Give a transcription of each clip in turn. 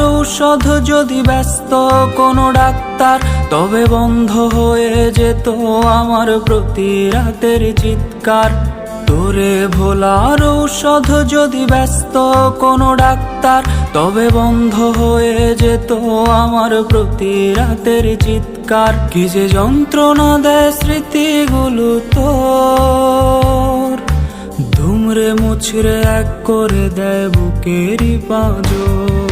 ঔষধ যদি ব্যস্ত কোনো ডাক্তার, তবে বন্ধ হয়ে যেত আমার প্রতি রাতের চিৎকার। তোরে ভোলার ঔষধ যদি ব্যস্ত কোনো ডাক্তার, তবে বন্ধ হয়ে যেত আমার প্রতি রাতের চিৎকার। কি যে যন্ত্রণা দেয় স্মৃতিগুলো মুছরে এক করে দেয় বুকেরই পাঁজর।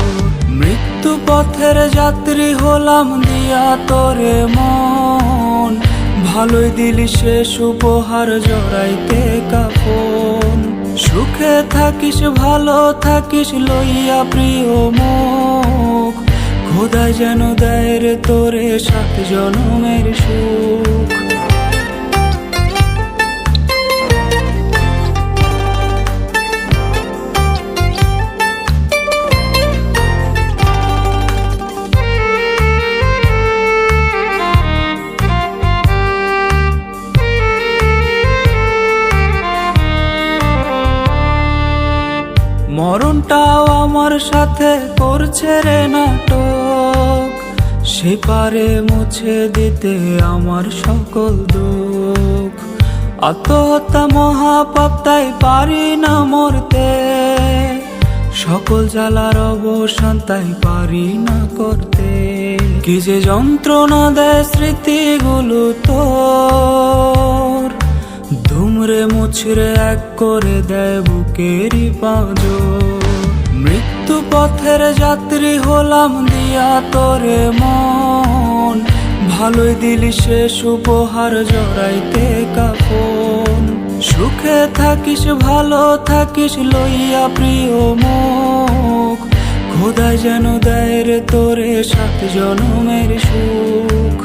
মৃত্যু পথের যাত্রী হলাম দিয়া তোরে মন। ভালোই দিলি শেষ উপহার, জড়াইতে কাফন। সুখে থাকিস, ভালো থাকিস, লইয়া প্রিয় মুখ। খোদা যেন দেয় রে তোরে সাত জনমের সুখ। মরণটাও আমার সাথে করছে রে নাটক। সে পারে মুছে দিতে আমার সকল দুঃখ। আত্মহত্যা মহাপাপ তাই পারি না মরতে। সকল জ্বালার অবসান তাই পারি না করতে। কি যে যন্ত্রণা দেয় স্মৃতিগুলো তোর ধুমরে মুছরে এক করে দেয় বুকেরই পাঁজর। মৃত্যু পথের যাত্রী হলাম দিয়া তোরে মন। ভালোই দিলি শেষ উপহার, জড়াইতে কাফন। সুখে থাকিস, ভালো থাকিস, লইয়া প্রিয় মুখ। খোদায় যেন দেয় রে তোরে সাত জনমের সুখ।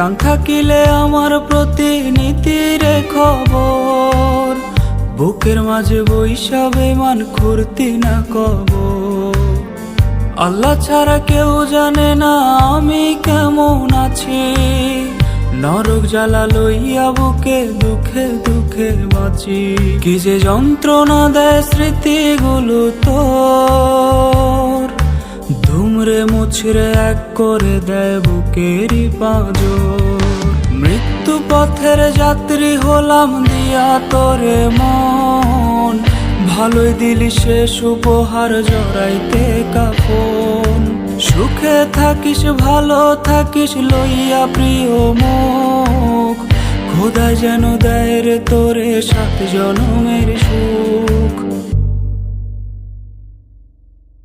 টান থাকিলে আমার প্রতিনিধির খবর। বুকের মাঝে বৈশাবে মান খুরতি না কব আল্লাহ ছাড়া কেউ জানে না আমি কেমন আছি। নরক জ্বালা লইয়া বুকে দুঃখে দুঃখে বাঁচি। কি যে যন্ত্রণা দেয় স্মৃতিগুলো তোর। ধুমরে মুছরে এক করে দেয় বুকেরই পাঁজর। মৃত্যু পথের যাত্রী হলাম দিয়া তোরে মন। ভালোই দিলি শেষ উপহার, জড়াইতে কাফন। সুখে থাকিস, ভালো থাকিস, লইয়া প্রিয় মুখ। খোদা যেন দেয় রে তোরে সাত জনমের সুখ।